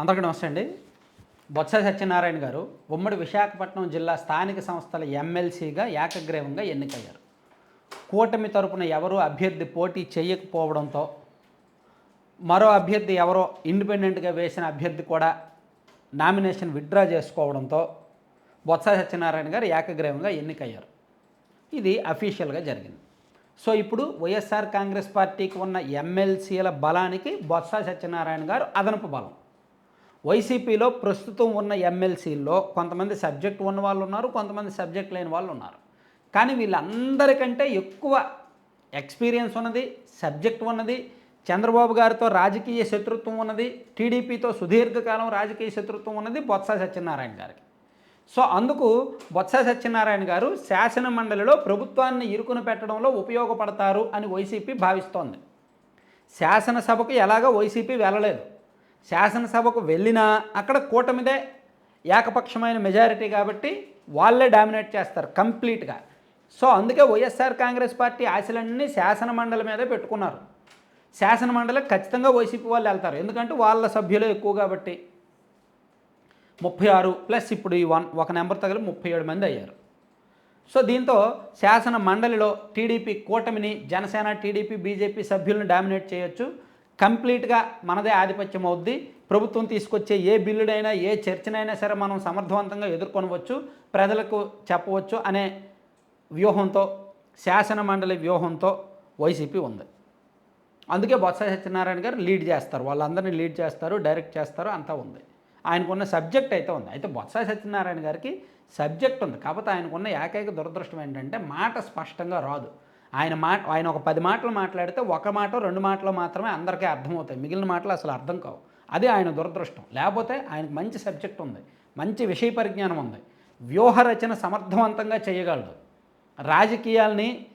అందరికీ నమస్తే అండి. బొత్స సత్యనారాయణ గారు ఉమ్మడి విశాఖపట్నం జిల్లా స్థానిక సంస్థల ఎమ్మెల్సీగా ఏకగ్రీవంగా ఎన్నికయ్యారు. కూటమి తరపున ఎవరూ అభ్యర్థి పోటీ చేయకపోవడంతో మరో అభ్యర్థి ఎవరో ఇండిపెండెంట్గా వేసిన అభ్యర్థి కూడా నామినేషన్ విత్డ్రా చేసుకోవడంతో బొత్స సత్యనారాయణ గారు ఏకగ్రీవంగా ఎన్నికయ్యారు. ఇది అఫీషియల్గా జరిగింది. సో ఇప్పుడు వైఎస్ఆర్ కాంగ్రెస్ పార్టీకి ఉన్న ఎమ్మెల్సీల బలానికి బొత్స సత్యనారాయణ గారు అదనపు బలం. వైసీపీలో ప్రస్తుతం ఉన్న ఎమ్మెల్సీల్లో కొంతమంది సబ్జెక్ట్ ఉన్న వాళ్ళు ఉన్నారు కొంతమంది సబ్జెక్ట్ లేని వాళ్ళు ఉన్నారు. కానీ వీళ్ళందరికంటే ఎక్కువ ఎక్స్పీరియన్స్ ఉన్నది సబ్జెక్ట్ ఉన్నది చంద్రబాబు గారితో రాజకీయ శత్రుత్వం ఉన్నది టీడీపీతో సుదీర్ఘకాలం రాజకీయ శత్రుత్వం ఉన్నది బొత్స సత్యనారాయణ గారికి. సో అందుకు బొత్స సత్యనారాయణ గారు శాసన మండలిలో ప్రభుత్వాన్ని ఇరుకున పెట్టడంలో ఉపయోగపడతారు అని వైసీపీ భావిస్తోంది. శాసనసభకు ఎలాగో వైసీపీ వెళ్ళలేదు. శాసనసభకు వెళ్ళినా అక్కడ కూటమిదే ఏకపక్షమైన మెజారిటీ కాబట్టి వాళ్ళే డామినేట్ చేస్తారు కంప్లీట్గా. సో అందుకే వైఎస్ఆర్ కాంగ్రెస్ పార్టీ ఆశలన్నీ శాసన మండలి మీదే పెట్టుకున్నారు. శాసన మండలి ఖచ్చితంగా వైసీపీ వాళ్ళు వెళ్తారు. ఎందుకంటే వాళ్ళ సభ్యులు ఎక్కువ కాబట్టి. ముప్పై ఆరు ప్లస్ ఇప్పుడు ఈ వన్ ఒక నెంబర్ తగిలి ముప్పై ఏడు మంది అయ్యారు. సో దీంతో శాసన మండలిలో టీడీపీ కూటమిని జనసేన టీడీపీ బీజేపీ సభ్యులను డామినేట్ చేయొచ్చు. కంప్లీట్గా మనదే ఆధిపత్యం అవుద్ది. ప్రభుత్వం తీసుకొచ్చే ఏ బిల్లుడైనా ఏ చర్చనైనా సరే మనం సమర్థవంతంగా ఎదుర్కొనవచ్చు ప్రజలకు చెప్పవచ్చు అనే వ్యూహంతో శాసన మండలి వ్యూహంతో వైసీపీ ఉంది. అందుకే బొత్స సత్యనారాయణ గారు లీడ్ చేస్తారు. వాళ్ళందరినీ లీడ్ చేస్తారు డైరెక్ట్ చేస్తారు అంతా ఉంది. ఆయనకున్న సబ్జెక్ట్ అయితే ఉంది. అయితే బొత్స సత్యనారాయణ గారికి సబ్జెక్ట్ ఉంది. కాకపోతే ఆయనకున్న ఏకైక దురదృష్టం ఏంటంటే మాట స్పష్టంగా రాదు. ఆయన మాట ఆయన ఒక పది మాటలు మాట్లాడితే ఒక మాట రెండు మాటలు మాత్రమే అందరికీ అర్థమవుతాయి. మిగిలిన మాటలు అసలు అర్థం కావు. అది ఆయన దురదృష్టం. లేకపోతే ఆయనకు మంచి సబ్జెక్ట్ ఉంది. మంచి విషయ పరిజ్ఞానం ఉంది. వ్యూహరచన సమర్థవంతంగా చేయగలడు రాజకీయాల్ని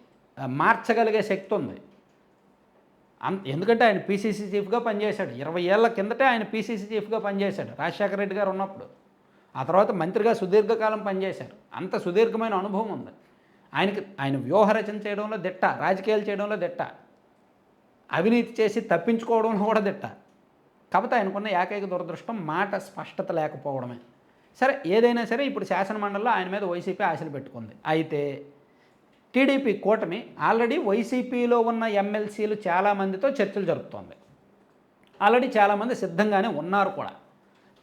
మార్చగలిగే శక్తి ఉంది. ఎందుకంటే ఆయన పీసీసీ చీఫ్గా పనిచేశాడు. ఇరవై ఏళ్ళ కిందటే ఆయన పీసీసీ చీఫ్గా పనిచేశాడు. రాజశేఖర రెడ్డి గారు ఉన్నప్పుడు. ఆ తర్వాత మంత్రిగా సుదీర్ఘకాలం పనిచేశారు. అంత సుదీర్ఘమైన అనుభవం ఉంది. ఆయనకి ఆయన వ్యూహరచన చేయడంలో దిట్ట రాజకీయాలు చేయడంలో దిట్ట అవినీతి చేసి తప్పించుకోవడంలో కూడా దిట్ట. కాకపోతే ఆయనకున్న ఏకైక దురదృష్టం మాట స్పష్టత లేకపోవడమే. సరే ఏదైనా సరే ఇప్పుడు శాసనమండలిలో ఆయన మీద వైసీపీ ఆశలు పెట్టుకుంది. అయితే టీడీపీ కూటమి ఆల్రెడీ వైసీపీలో ఉన్న ఎమ్మెల్సీలు చాలామందితో చర్చలు జరుపుతోంది. ఆల్రెడీ చాలామంది సిద్ధంగానే ఉన్నారు కూడా.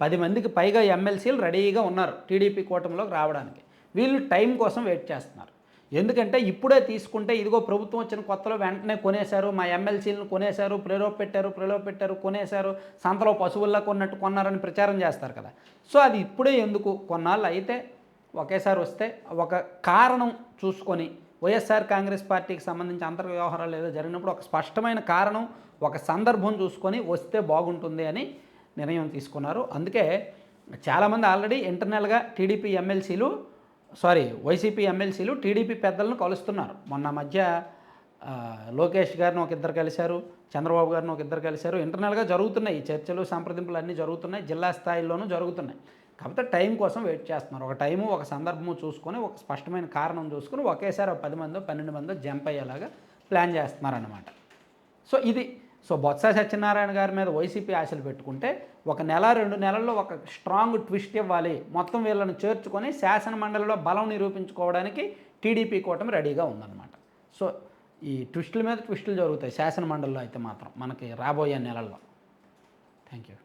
పది మందికి పైగా ఎమ్మెల్సీలు రెడీగా ఉన్నారు టీడీపీ కూటమిలోకి రావడానికి. వీళ్ళు టైం కోసం వెయిట్ చేస్తున్నారు. ఎందుకంటే ఇప్పుడే తీసుకుంటే ఇదిగో ప్రభుత్వం వచ్చిన కొత్తలో వెంటనే కొనేశారు మా ఎమ్మెల్సీలను కొనేశారు ప్రేరోప్ పెట్టారు ప్రేలోప్ పెట్టారు కొనేశారు సంతలో పశువుల్లా కొన్నట్టు కొన్నారని ప్రచారం చేస్తారు కదా. సో అది ఇప్పుడే ఎందుకు? కొన్నాళ్ళు అయితే ఒకేసారి వస్తే ఒక కారణం చూసుకొని వైఎస్ఆర్ కాంగ్రెస్ పార్టీకి సంబంధించి అంతర్ వ్యవహారాలు ఏదో జరిగినప్పుడు ఒక స్పష్టమైన కారణం ఒక సందర్భం చూసుకొని వస్తే బాగుంటుంది అని నిర్ణయం తీసుకున్నారు. అందుకే చాలామంది ఆల్రెడీ ఇంటర్నల్గా టీడీపీ ఎమ్మెల్సీలు సారీ వైసీపీ ఎమ్మెల్సీలు టీడీపీ పెద్దలను కలుస్తున్నారు. మొన్న మధ్య లోకేష్ గారిని ఒక ఇద్దరు కలిశారు చంద్రబాబు గారిని ఒక ఇద్దరు కలిశారు. ఇంటర్నల్గా జరుగుతున్నాయి ఈ చర్చలు సంప్రదింపులు అన్నీ జరుగుతున్నాయి జిల్లా స్థాయిల్లోనూ జరుగుతున్నాయి. కాకపోతే టైం కోసం వెయిట్ చేస్తున్నారు. ఒక టైము ఒక సందర్భము చూసుకొని ఒక స్పష్టమైన కారణం చూసుకొని ఒకేసారి ఒక పది మందో పన్నెండు మందో జంప్ అయ్యేలాగా ప్లాన్ చేస్తున్నారన్నమాట. సో ఇది సో బొత్స సత్యనారాయణ గారి మీద వైసీపీ ఆశలు పెట్టుకుంటే ఒక నెల రెండు నెలల్లో ఒక స్ట్రాంగ్ ట్విస్ట్ ఇవ్వాలి. మొత్తం వీళ్ళని చేర్చుకొని శాసన మండలిలో బలం నిరూపించుకోవడానికి టీడీపీ కూటమి రెడీగా ఉందన్నమాట. సో ఈ ట్విస్టుల మీద ట్విస్టులు జరుగుతాయి శాసనమండలిలో అయితే మాత్రం మనకి రాబోయే నెలల్లో. Thank you